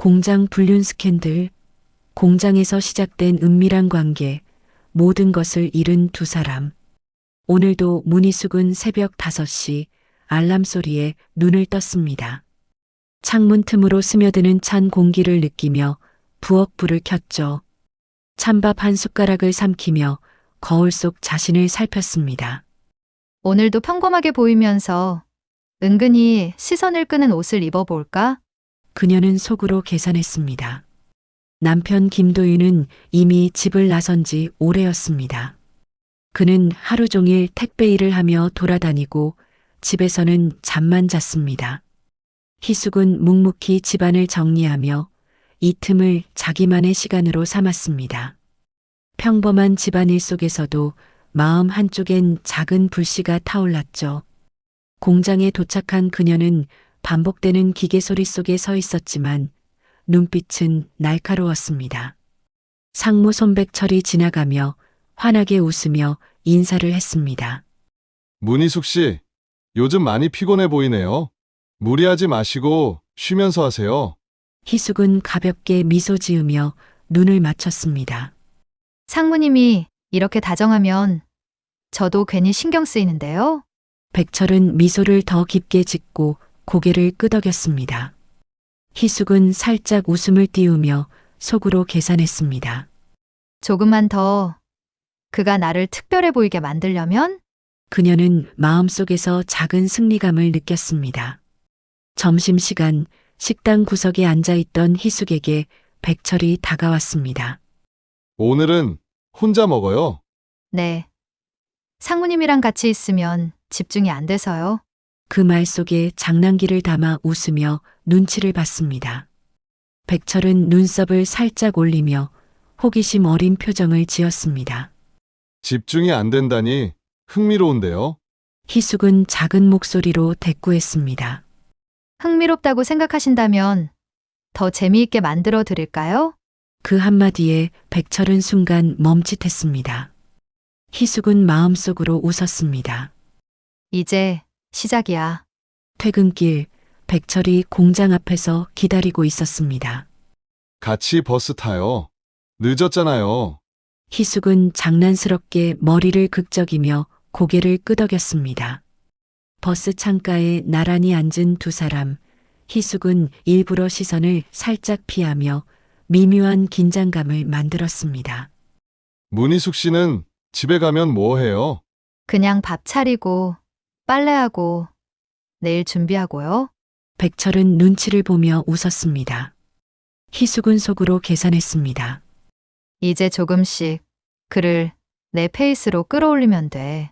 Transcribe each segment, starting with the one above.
공장 불륜 스캔들, 공장에서 시작된 은밀한 관계, 모든 것을 잃은 두 사람. 오늘도 문이 숙은 새벽 5시 알람 소리에 눈을 떴습니다. 창문 틈으로 스며드는 찬 공기를 느끼며 부엌 불을 켰죠. 찬밥 한 숟가락을 삼키며 거울 속 자신을 살폈습니다. 오늘도 평범하게 보이면서 은근히 시선을 끄는 옷을 입어볼까? 그녀는 속으로 계산했습니다. 남편 김도윤은 이미 집을 나선 지 오래였습니다. 그는 하루 종일 택배 일을 하며 돌아다니고 집에서는 잠만 잤습니다. 희숙은 묵묵히 집안을 정리하며 이 틈을 자기만의 시간으로 삼았습니다. 평범한 집안일 속에서도 마음 한쪽엔 작은 불씨가 타올랐죠. 공장에 도착한 그녀는 반복되는 기계 소리 속에 서 있었지만 눈빛은 날카로웠습니다. 상무 손백철이 지나가며 환하게 웃으며 인사를 했습니다. 문희숙 씨, 요즘 많이 피곤해 보이네요. 무리하지 마시고 쉬면서 하세요. 희숙은 가볍게 미소 지으며 눈을 맞췄습니다. 상무님이 이렇게 다정하면 저도 괜히 신경 쓰이는데요. 백철은 미소를 더 깊게 짓고 고개를 끄덕였습니다. 희숙은 살짝 웃음을 띄우며 속으로 계산했습니다. 조금만 더 그가 나를 특별해 보이게 만들려면 그녀는 마음속에서 작은 승리감을 느꼈습니다. 점심시간 식당 구석에 앉아 있던 희숙에게 백철이 다가왔습니다. 오늘은 혼자 먹어요. 네. 상무님이랑 같이 있으면 집중이 안 돼서요. 그 말 속에 장난기를 담아 웃으며 눈치를 봤습니다. 백철은 눈썹을 살짝 올리며 호기심 어린 표정을 지었습니다. 집중이 안 된다니 흥미로운데요. 희숙은 작은 목소리로 대꾸했습니다. 흥미롭다고 생각하신다면 더 재미있게 만들어 드릴까요? 그 한마디에 백철은 순간 멈칫했습니다. 희숙은 마음속으로 웃었습니다. 이제 시작이야. 퇴근길, 백철이 공장 앞에서 기다리고 있었습니다. 같이 버스 타요. 늦었잖아요. 희숙은 장난스럽게 머리를 극적이며 고개를 끄덕였습니다. 버스 창가에 나란히 앉은 두 사람, 희숙은 일부러 시선을 살짝 피하며 미묘한 긴장감을 만들었습니다. 문희숙 씨는 집에 가면 뭐 해요? 그냥 밥 차리고 빨래하고 내일 준비하고요. 백철은 눈치를 보며 웃었습니다. 희숙은 속으로 계산했습니다. 이제 조금씩 그를 내 페이스로 끌어올리면 돼.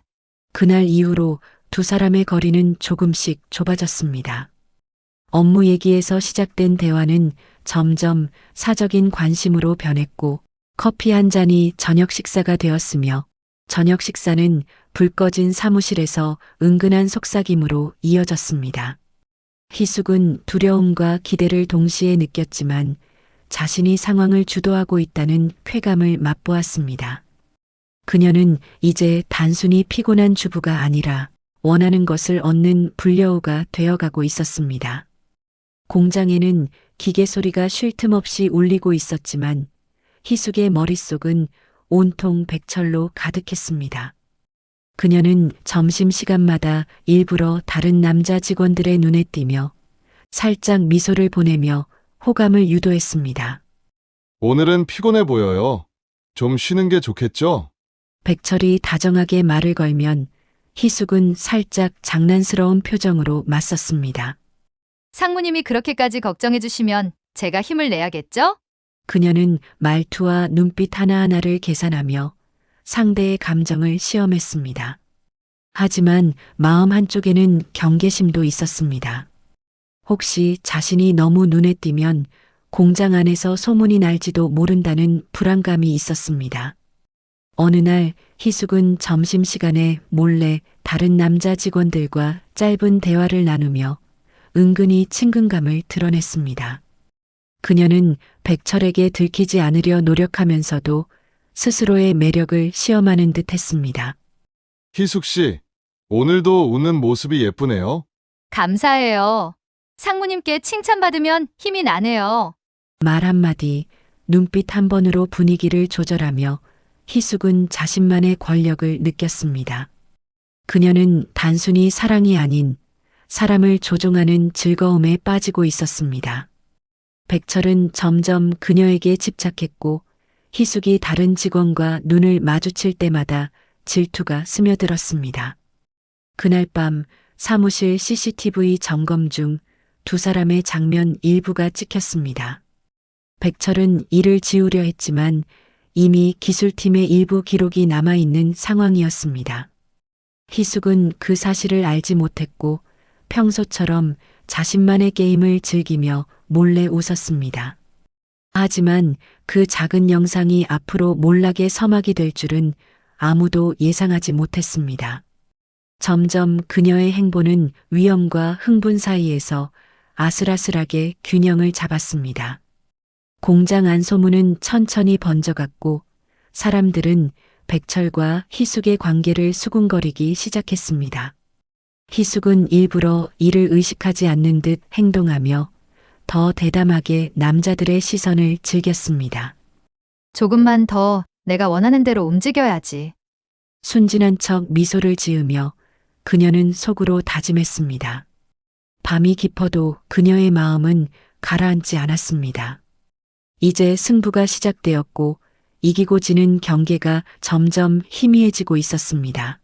그날 이후로 두 사람의 거리는 조금씩 좁아졌습니다. 업무 얘기에서 시작된 대화는 점점 사적인 관심으로 변했고 커피 한 잔이 저녁 식사가 되었으며 저녁 식사는 불 꺼진 사무실에서 은근한 속삭임으로 이어졌습니다. 희숙은 두려움과 기대를 동시에 느꼈지만 자신이 상황을 주도하고 있다는 쾌감을 맛보았습니다. 그녀는 이제 단순히 피곤한 주부가 아니라 원하는 것을 얻는 불려우가 되어가고 있었습니다. 공장에는 기계 소리가 쉴 틈 없이 울리고 있었지만 희숙의 머릿속은 온통 백철로 가득했습니다. 그녀는 점심시간마다 일부러 다른 남자 직원들의 눈에 띄며 살짝 미소를 보내며 호감을 유도했습니다. 오늘은 피곤해 보여요. 좀 쉬는 게 좋겠죠? 백철이 다정하게 말을 걸면 희숙은 살짝 장난스러운 표정으로 맞섰습니다. 상무님이 그렇게까지 걱정해 주시면 제가 힘을 내야겠죠? 그녀는 말투와 눈빛 하나하나를 계산하며 상대의 감정을 시험했습니다. 하지만 마음 한쪽에는 경계심도 있었습니다. 혹시 자신이 너무 눈에 띄면 공장 안에서 소문이 날지도 모른다는 불안감이 있었습니다. 어느 날 희숙은 점심시간에 몰래 다른 남자 직원들과 짧은 대화를 나누며 은근히 친근감을 드러냈습니다. 그녀는 백철에게 들키지 않으려 노력하면서도 스스로의 매력을 시험하는 듯 했습니다. 희숙 씨, 오늘도 웃는 모습이 예쁘네요. 감사해요. 상무님께 칭찬받으면 힘이 나네요. 말 한마디, 눈빛 한 번으로 분위기를 조절하며 희숙은 자신만의 권력을 느꼈습니다. 그녀는 단순히 사랑이 아닌 사람을 조종하는 즐거움에 빠지고 있었습니다. 백철은 점점 그녀에게 집착했고 희숙이 다른 직원과 눈을 마주칠 때마다 질투가 스며들었습니다. 그날 밤 사무실 CCTV 점검 중 두 사람의 장면 일부가 찍혔습니다. 백철은 이를 지우려 했지만 이미 기술팀의 일부 기록이 남아있는 상황이었습니다. 희숙은 그 사실을 알지 못했고 평소처럼 자신만의 게임을 즐기며 몰래 웃었습니다. 하지만 그 작은 영상이 앞으로 몰락의 서막이 될 줄은 아무도 예상하지 못했습니다. 점점 그녀의 행보는 위험과 흥분 사이에서 아슬아슬하게 균형을 잡았습니다. 공장 안 소문은 천천히 번져갔고 사람들은 백철과 희숙의 관계를 수군거리기 시작했습니다. 희숙은 일부러 이를 의식하지 않는 듯 행동하며 더 대담하게 남자들의 시선을 즐겼습니다. 조금만 더 내가 원하는 대로 움직여야지. 순진한 척 미소를 지으며 그녀는 속으로 다짐했습니다. 밤이 깊어도 그녀의 마음은 가라앉지 않았습니다. 이제 승부가 시작되었고 이기고 지는 경계가 점점 희미해지고 있었습니다.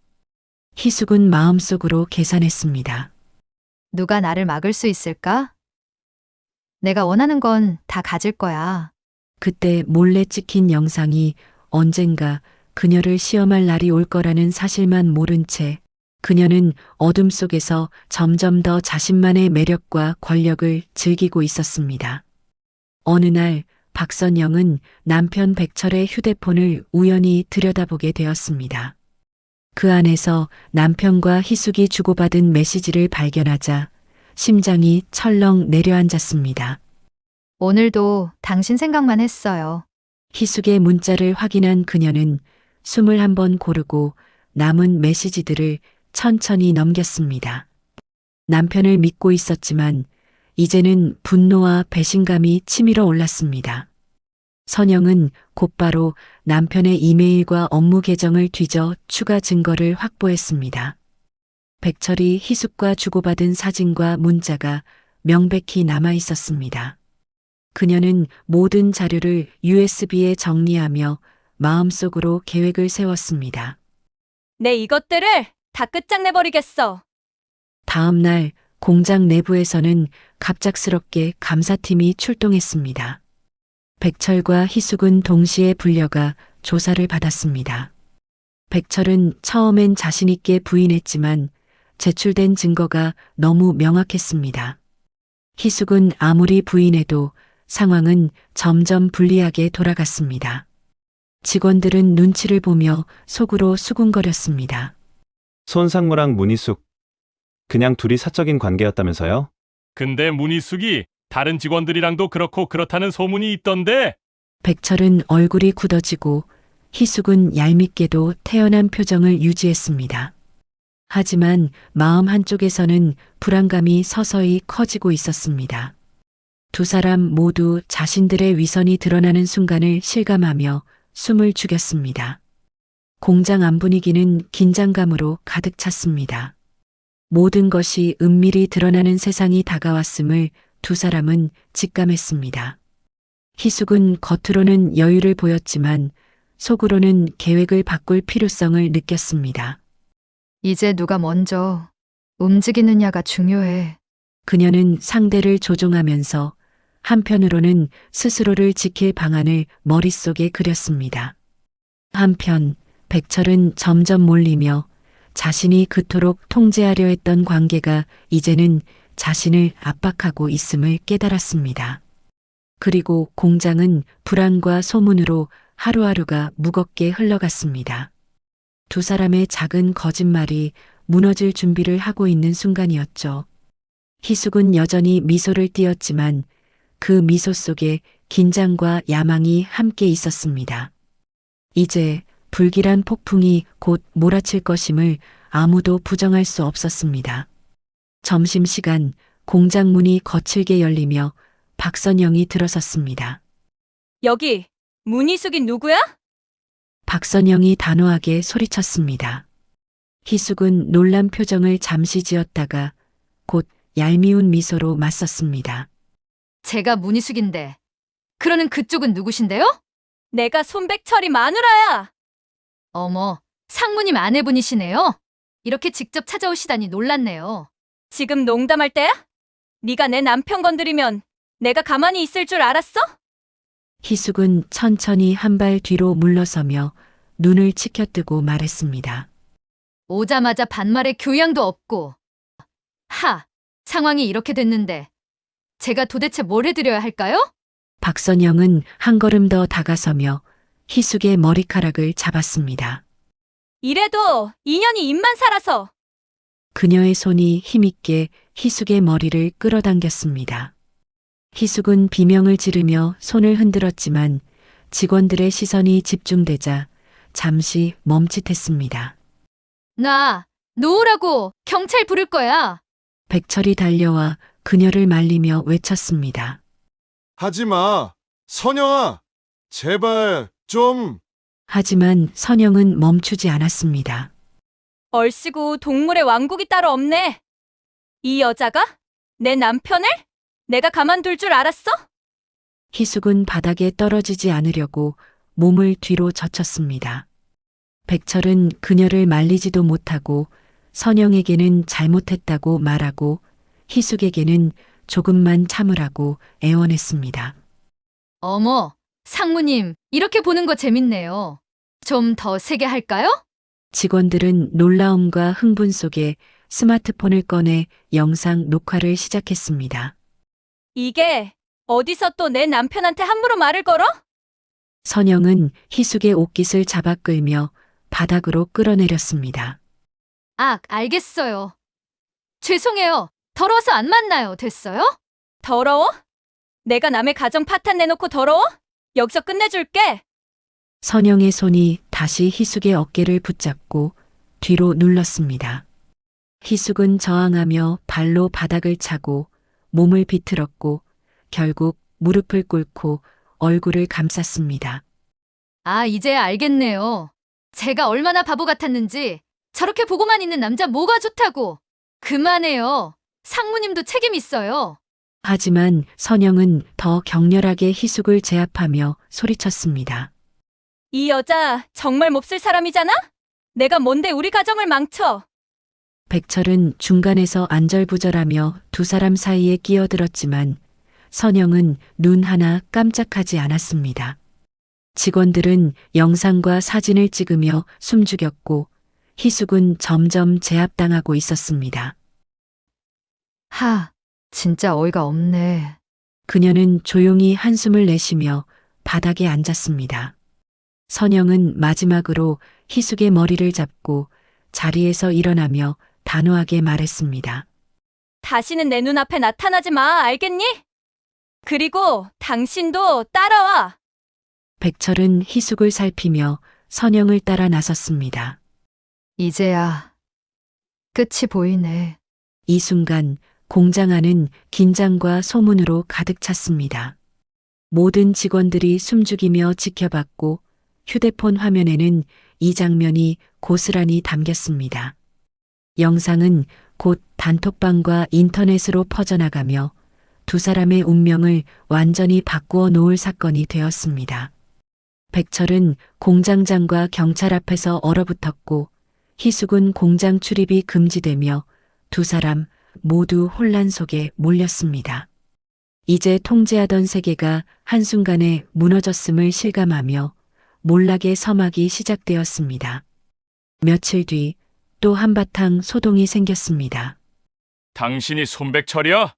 희숙은 마음속으로 계산했습니다. 누가 나를 막을 수 있을까? 내가 원하는 건 다 가질 거야. 그때 몰래 찍힌 영상이 언젠가 그녀를 시험할 날이 올 거라는 사실만 모른 채 그녀는 어둠 속에서 점점 더 자신만의 매력과 권력을 즐기고 있었습니다. 어느 날 박선영은 남편 백철의 휴대폰을 우연히 들여다보게 되었습니다. 그 안에서 남편과 희숙이 주고받은 메시지를 발견하자 심장이 철렁 내려앉았습니다. 오늘도 당신 생각만 했어요. 희숙의 문자를 확인한 그녀는 숨을 한번 고르고 남은 메시지들을 천천히 넘겼습니다. 남편을 믿고 있었지만 이제는 분노와 배신감이 치밀어 올랐습니다. 선영은 곧바로 남편의 이메일과 업무 계정을 뒤져 추가 증거를 확보했습니다. 백철이 희숙과 주고받은 사진과 문자가 명백히 남아 있었습니다. 그녀는 모든 자료를 USB에 정리하며 마음속으로 계획을 세웠습니다. 내 이것들을 다 끝장내버리겠어. 다음 날 공장 내부에서는 갑작스럽게 감사팀이 출동했습니다. 백철과 희숙은 동시에 불려가 조사를 받았습니다. 백철은 처음엔 자신있게 부인했지만 제출된 증거가 너무 명확했습니다. 희숙은 아무리 부인해도 상황은 점점 불리하게 돌아갔습니다. 직원들은 눈치를 보며 속으로 수군거렸습니다. 손상무랑 문희숙. 그냥 둘이 사적인 관계였다면서요? 근데 문희숙이 다른 직원들이랑도 그렇고 그렇다는 소문이 있던데 백철은 얼굴이 굳어지고 희숙은 얄밉게도 태연한 표정을 유지했습니다. 하지만 마음 한쪽에서는 불안감이 서서히 커지고 있었습니다. 두 사람 모두 자신들의 위선이 드러나는 순간을 실감하며 숨을 죽였습니다. 공장 안 분위기는 긴장감으로 가득 찼습니다. 모든 것이 은밀히 드러나는 세상이 다가왔음을 두 사람은 직감했습니다. 희숙은 겉으로는 여유를 보였지만 속으로는 계획을 바꿀 필요성을 느꼈습니다. 이제 누가 먼저 움직이느냐가 중요해. 그녀는 상대를 조종하면서 한편으로는 스스로를 지킬 방안을 머릿속에 그렸습니다. 한편 백철은 점점 몰리며 자신이 그토록 통제하려 했던 관계가 이제는 자신을 압박하고 있음을 깨달았습니다. 그리고 공장은 불안과 소문으로 하루하루가 무겁게 흘러갔습니다. 두 사람의 작은 거짓말이 무너질 준비를 하고 있는 순간이었죠. 희숙은 여전히 미소를 띄었지만 그 미소 속에 긴장과 야망이 함께 있었습니다. 이제 불길한 폭풍이 곧 몰아칠 것임을 아무도 부정할 수 없었습니다. 점심시간 공장 문이 거칠게 열리며 박선영이 들어섰습니다. 여기 문희숙이 누구야? 박선영이 단호하게 소리쳤습니다. 희숙은 놀란 표정을 잠시 지었다가 곧 얄미운 미소로 맞섰습니다. 제가 문희숙인데. 그러는 그쪽은 누구신데요? 내가 손백철이 마누라야. 어머, 상무님 아내분이시네요. 이렇게 직접 찾아오시다니 놀랐네요. 지금 농담할 때야? 네가 내 남편 건드리면 내가 가만히 있을 줄 알았어? 희숙은 천천히 한 발 뒤로 물러서며 눈을 치켜뜨고 말했습니다. 오자마자 반말에 교양도 없고. 하, 상황이 이렇게 됐는데. 제가 도대체 뭘 해드려야 할까요? 박선영은 한 걸음 더 다가서며 희숙의 머리카락을 잡았습니다. 이래도 인연이 입만 살아서 그녀의 손이 힘있게 희숙의 머리를 끌어당겼습니다. 희숙은 비명을 지르며 손을 흔들었지만 직원들의 시선이 집중되자 잠시 멈칫했습니다. 나, 놓으라고 경찰 부를 거야. 백철이 달려와 그녀를 말리며 외쳤습니다. 하지 마. 선영아. 제발 좀. 하지만 선영은 멈추지 않았습니다. 얼씨구 동물의 왕국이 따로 없네. 이 여자가 내 남편을 내가 가만둘 줄 알았어? 희숙은 바닥에 떨어지지 않으려고 몸을 뒤로 젖혔습니다. 백철은 그녀를 말리지도 못하고 선영에게는 잘못했다고 말하고 희숙에게는 조금만 참으라고 애원했습니다. 어머, 상무님, 이렇게 보는 거 재밌네요. 좀 더 세게 할까요? 직원들은 놀라움과 흥분 속에 스마트폰을 꺼내 영상 녹화를 시작했습니다. 이게 어디서 또 내 남편한테 함부로 말을 걸어? 선영은 희숙의 옷깃을 잡아 끌며 바닥으로 끌어내렸습니다. 아, 알겠어요. 죄송해요. 더러워서 안 만나요. 됐어요? 더러워? 내가 남의 가정 파탄 내놓고 더러워? 여기서 끝내줄게. 선영의 손이 다시 희숙의 어깨를 붙잡고 뒤로 눌렀습니다. 희숙은 저항하며 발로 바닥을 차고 몸을 비틀었고 결국 무릎을 꿇고 얼굴을 감쌌습니다. 아, 이제 알겠네요. 제가 얼마나 바보 같았는지 저렇게 보고만 있는 남자 뭐가 좋다고. 그만해요. 상무님도 책임 있어요. 하지만 선영은 더 격렬하게 희숙을 제압하며 소리쳤습니다. 이 여자 정말 몹쓸 사람이잖아? 내가 뭔데 우리 가정을 망쳐? 백철은 중간에서 안절부절하며 두 사람 사이에 끼어들었지만 선영은 눈 하나 깜짝하지 않았습니다. 직원들은 영상과 사진을 찍으며 숨죽였고 희숙은 점점 제압당하고 있었습니다. 하, 진짜 어이가 없네. 그녀는 조용히 한숨을 내쉬며 바닥에 앉았습니다. 선영은 마지막으로 희숙의 머리를 잡고 자리에서 일어나며 단호하게 말했습니다. 다시는 내 눈앞에 나타나지 마, 알겠니? 그리고 당신도 따라와. 백철은 희숙을 살피며 선영을 따라 나섰습니다. 이제야 끝이 보이네. 이 순간 공장 안은 긴장과 소문으로 가득 찼습니다. 모든 직원들이 숨죽이며 지켜봤고 휴대폰 화면에는 이 장면이 고스란히 담겼습니다. 영상은 곧 단톡방과 인터넷으로 퍼져나가며 두 사람의 운명을 완전히 바꾸어 놓을 사건이 되었습니다. 백철은 공장장과 경찰 앞에서 얼어붙었고 희숙은 공장 출입이 금지되며 두 사람 모두 혼란 속에 몰렸습니다. 이제 통제하던 세계가 한순간에 무너졌음을 실감하며 몰락의 서막이 시작되었습니다. 며칠 뒤 또 한바탕 소동이 생겼습니다. 당신이 손백철이야?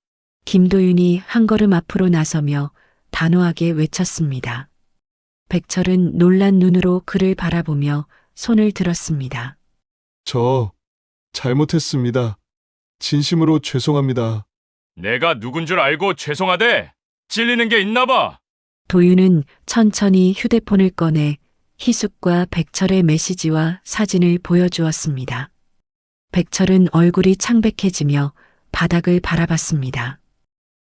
김도윤이 한 걸음 앞으로 나서며 단호하게 외쳤습니다. 백철은 놀란 눈으로 그를 바라보며 손을 들었습니다. 저 잘못했습니다. 진심으로 죄송합니다. 내가 누군 줄 알고 죄송하대. 찔리는 게 있나 봐. 도윤은 천천히 휴대폰을 꺼내 희숙과 백철의 메시지와 사진을 보여주었습니다. 백철은 얼굴이 창백해지며 바닥을 바라봤습니다.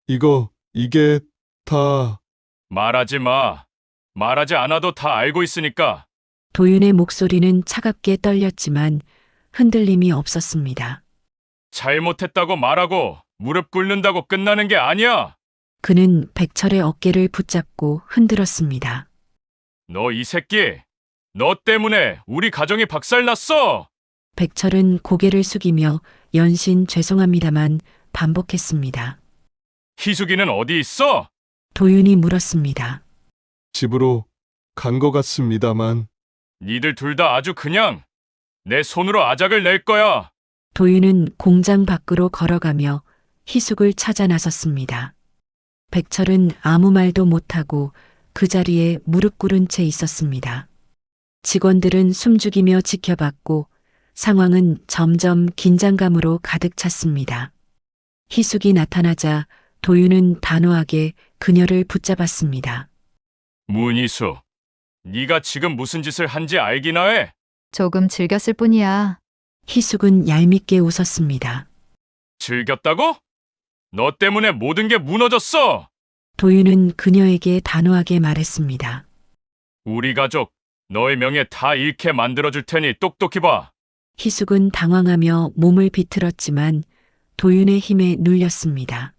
이거, 이게 다 말하지 마. 말하지 않아도 다 알고 있으니까. 도윤의 목소리는 차갑게 떨렸지만 흔들림이 없었습니다. 잘못했다고 말하고 무릎 꿇는다고 끝나는 게 아니야. 그는 백철의 어깨를 붙잡고 흔들었습니다. 너 이 새끼. 너 때문에 우리 가정이 박살났어. 백철은 고개를 숙이며 연신 죄송합니다만 반복했습니다. 희숙이는 어디 있어? 도윤이 물었습니다. 집으로 간 것 같습니다만 니들 둘 다 아주 그냥 내 손으로 아작을 낼 거야. 도윤은 공장 밖으로 걸어가며 희숙을 찾아 나섰습니다. 백철은 아무 말도 못하고 그 자리에 무릎 꿇은 채 있었습니다. 직원들은 숨죽이며 지켜봤고 상황은 점점 긴장감으로 가득 찼습니다. 희숙이 나타나자 도윤은 단호하게 그녀를 붙잡았습니다. 문희수. 네가 지금 무슨 짓을 한지 알기나 해? 조금 즐겼을 뿐이야. 희숙은 얄밉게 웃었습니다. 즐겼다고? 너 때문에 모든 게 무너졌어. 도윤은 그녀에게 단호하게 말했습니다. 우리 가족 너의 명예 다 잃게 만들어 줄 테니 똑똑히 봐. 희숙은 당황하며 몸을 비틀었지만 도윤의 힘에 눌렸습니다.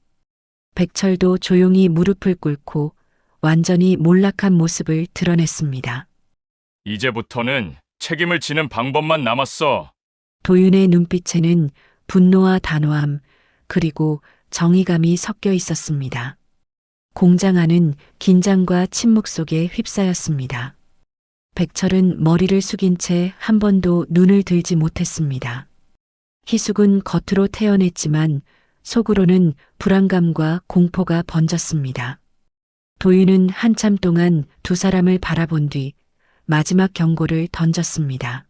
백철도 조용히 무릎을 꿇고 완전히 몰락한 모습을 드러냈습니다. 이제부터는 책임을 지는 방법만 남았어. 도윤의 눈빛에는 분노와 단호함 그리고 정의감이 섞여 있었습니다. 공장 안은 긴장과 침묵 속에 휩싸였습니다. 백철은 머리를 숙인 채 한 번도 눈을 들지 못했습니다. 희숙은 겉으로 태어냈지만 속으로는 불안감과 공포가 번졌습니다. 도윤은 한참 동안 두 사람을 바라본 뒤 마지막 경고를 던졌습니다.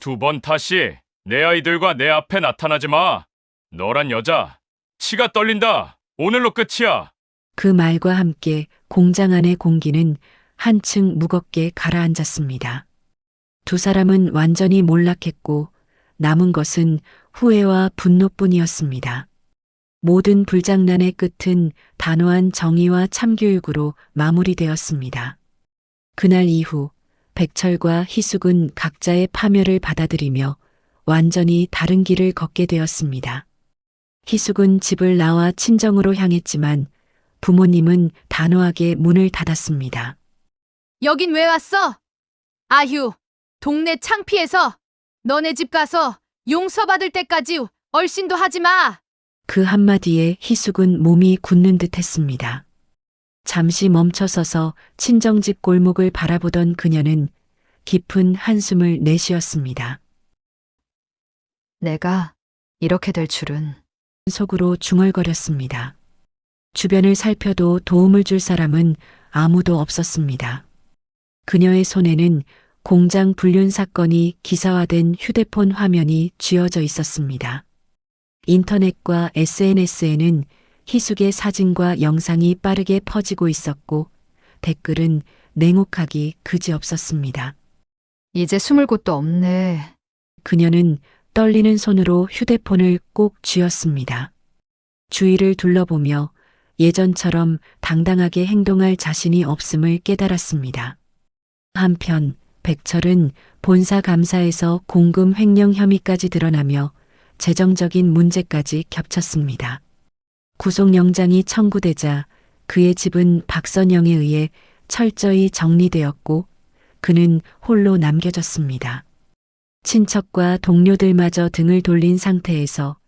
두 번 다시 내 아이들과 내 앞에 나타나지 마. 너란 여자 치가 떨린다. 오늘로 끝이야. 그 말과 함께 공장 안의 공기는 한층 무겁게 가라앉았습니다. 두 사람은 완전히 몰락했고 남은 것은 후회와 분노뿐이었습니다. 모든 불장난의 끝은 단호한 정의와 참교육으로 마무리되었습니다. 그날 이후 백철과 희숙은 각자의 파멸을 받아들이며 완전히 다른 길을 걷게 되었습니다. 희숙은 집을 나와 친정으로 향했지만 부모님은 단호하게 문을 닫았습니다. 여긴 왜 왔어? 아휴, 동네 창피해서 너네 집 가서 용서받을 때까지 얼씬도 하지 마. 그 한마디에 희숙은 몸이 굳는 듯 했습니다. 잠시 멈춰서서 친정집 골목을 바라보던 그녀는 깊은 한숨을 내쉬었습니다. 내가 이렇게 될 줄은. 속으로 중얼거렸습니다. 주변을 살펴도 도움을 줄 사람은 아무도 없었습니다. 그녀의 손에는 공장 불륜 사건이 기사화된 휴대폰 화면이 쥐어져 있었습니다. 인터넷과 SNS에는 희숙의 사진과 영상이 빠르게 퍼지고 있었고 댓글은 냉혹하기 그지없었습니다. 이제 숨을 곳도 없네. 그녀는 떨리는 손으로 휴대폰을 꼭 쥐었습니다. 주위를 둘러보며 예전처럼 당당하게 행동할 자신이 없음을 깨달았습니다. 한편 백철은 본사 감사에서 공금 횡령 혐의까지 드러나며 재정적인 문제까지 겹쳤습니다. 구속영장이 청구되자 그의 집은 박선영에 의해 철저히 정리되었고 그는 홀로 남겨졌습니다. 친척과 동료들마저 등을 돌린 상태에서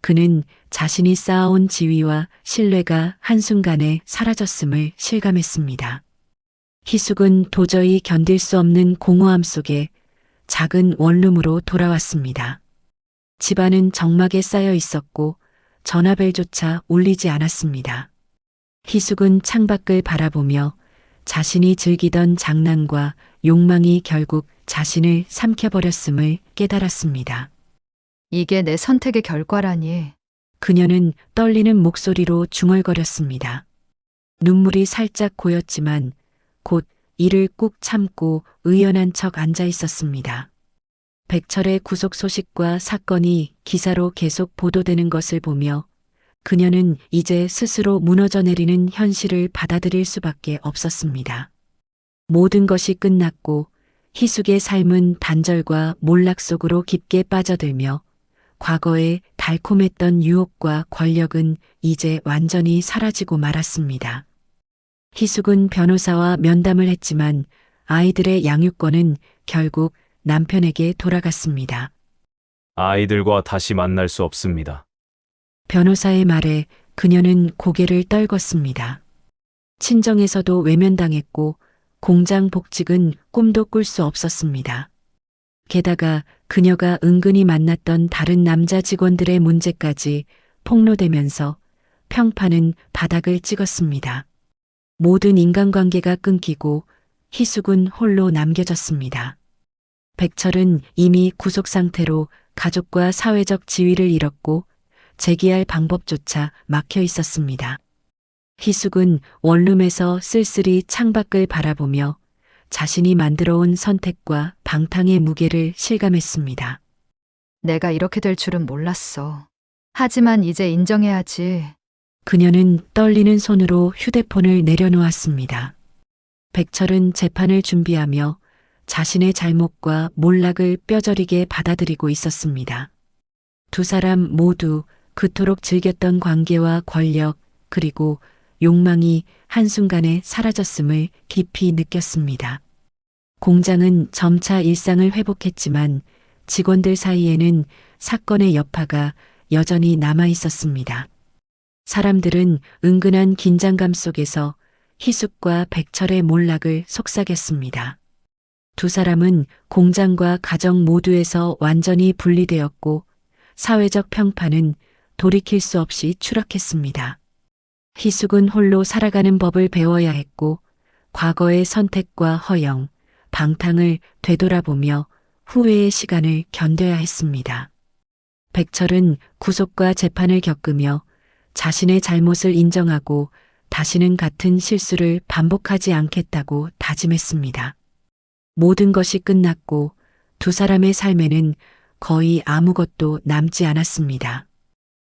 그는 자신이 쌓아온 지위와 신뢰가 한순간에 사라졌음을 실감했습니다. 희숙은 도저히 견딜 수 없는 공허함 속에 작은 원룸으로 돌아왔습니다. 집안은 정막에 쌓여 있었고 전화벨조차 울리지 않았습니다. 희숙은 창밖을 바라보며 자신이 즐기던 장난과 욕망이 결국 자신을 삼켜버렸음을 깨달았습니다. 이게 내 선택의 결과라니. 그녀는 떨리는 목소리로 중얼거렸습니다. 눈물이 살짝 고였지만 곧 이를 꾹 참고 의연한 척 앉아 있었습니다. 백철의 구속 소식과 사건이 기사로 계속 보도되는 것을 보며 그녀는 이제 스스로 무너져 내리는 현실을 받아들일 수밖에 없었습니다. 모든 것이 끝났고 희숙의 삶은 단절과 몰락 속으로 깊게 빠져들며 과거의 달콤했던 유혹과 권력은 이제 완전히 사라지고 말았습니다. 희숙은 변호사와 면담을 했지만 아이들의 양육권은 결국 남편에게 돌아갔습니다. 아이들과 다시 만날 수 없습니다. 변호사의 말에 그녀는 고개를 떨궜습니다. 친정에서도 외면당했고 공장 복직은 꿈도 꿀 수 없었습니다. 게다가 그녀가 은근히 만났던 다른 남자 직원들의 문제까지 폭로되면서 평판은 바닥을 찍었습니다. 모든 인간관계가 끊기고 희숙은 홀로 남겨졌습니다. 백철은 이미 구속 상태로 가족과 사회적 지위를 잃었고 재기할 방법조차 막혀 있었습니다. 희숙은 원룸에서 쓸쓸히 창밖을 바라보며 자신이 만들어온 선택과 방탕의 무게를 실감했습니다. 내가 이렇게 될 줄은 몰랐어. 하지만 이제 인정해야지. 그녀는 떨리는 손으로 휴대폰을 내려놓았습니다. 백철은 재판을 준비하며 자신의 잘못과 몰락을 뼈저리게 받아들이고 있었습니다. 두 사람 모두 그토록 즐겼던 관계와 권력 그리고 욕망이 한순간에 사라졌음을 깊이 느꼈습니다. 공장은 점차 일상을 회복했지만 직원들 사이에는 사건의 여파가 여전히 남아 있었습니다. 사람들은 은근한 긴장감 속에서 희숙과 백철의 몰락을 속삭였습니다. 두 사람은 공장과 가정 모두에서 완전히 분리되었고 사회적 평판은 돌이킬 수 없이 추락했습니다. 희숙은 홀로 살아가는 법을 배워야 했고 과거의 선택과 허영, 방탕을 되돌아보며 후회의 시간을 견뎌야 했습니다. 백철은 구속과 재판을 겪으며 자신의 잘못을 인정하고 다시는 같은 실수를 반복하지 않겠다고 다짐했습니다. 모든 것이 끝났고 두 사람의 삶에는 거의 아무것도 남지 않았습니다.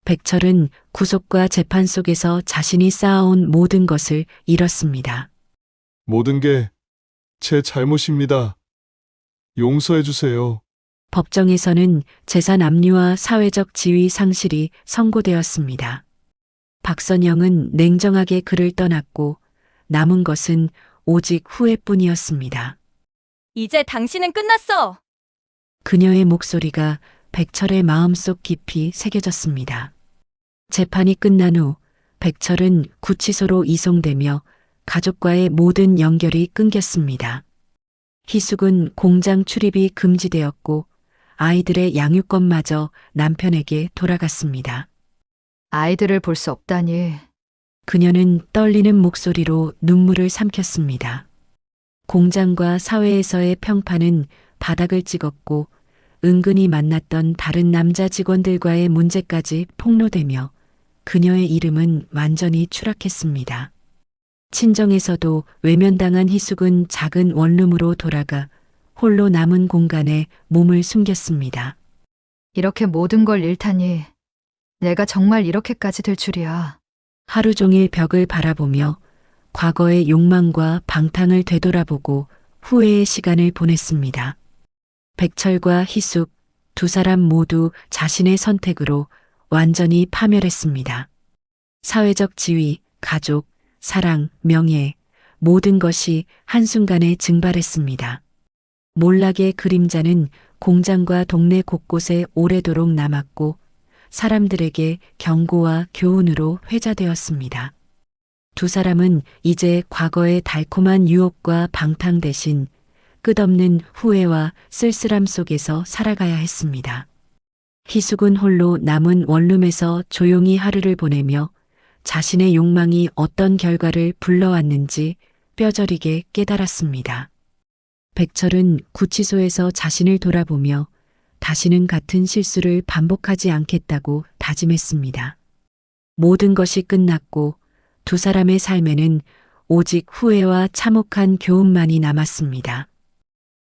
백철은 구속과 재판 속에서 자신이 쌓아온 모든 것을 잃었습니다. 모든 게 제 잘못입니다. 용서해 주세요. 법정에서는 재산 압류와 사회적 지위 상실이 선고되었습니다. 박선영은 냉정하게 그를 떠났고 남은 것은 오직 후회뿐이었습니다. 이제 당신은 끝났어. 그녀의 목소리가 백철의 마음속 깊이 새겨졌습니다. 재판이 끝난 후 백철은 구치소로 이송되며 가족과의 모든 연결이 끊겼습니다. 희숙은 공장 출입이 금지되었고 아이들의 양육권마저 남편에게 돌아갔습니다. 아이들을 볼 수 없다니. 그녀는 떨리는 목소리로 눈물을 삼켰습니다. 공장과 사회에서의 평판은 바닥을 찍었고 은근히 만났던 다른 남자 직원들과의 문제까지 폭로되며 그녀의 이름은 완전히 추락했습니다. 친정에서도 외면당한 희숙은 작은 원룸으로 돌아가 홀로 남은 공간에 몸을 숨겼습니다. 이렇게 모든 걸 잃다니. 내가 정말 이렇게까지 될 줄이야. 하루 종일 벽을 바라보며 과거의 욕망과 방탕을 되돌아보고 후회의 시간을 보냈습니다. 백철과 희숙 두 사람 모두 자신의 선택으로 완전히 파멸했습니다. 사회적 지위, 가족, 사랑, 명예, 모든 것이 한순간에 증발했습니다. 몰락의 그림자는 공장과 동네 곳곳에 오래도록 남았고 사람들에게 경고와 교훈으로 회자되었습니다. 두 사람은 이제 과거의 달콤한 유혹과 방탕 대신 끝없는 후회와 쓸쓸함 속에서 살아가야 했습니다. 희숙은 홀로 남은 원룸에서 조용히 하루를 보내며 자신의 욕망이 어떤 결과를 불러왔는지 뼈저리게 깨달았습니다. 백철은 구치소에서 자신을 돌아보며 다시는 같은 실수를 반복하지 않겠다고 다짐했습니다. 모든 것이 끝났고 두 사람의 삶에는 오직 후회와 참혹한 교훈만이 남았습니다.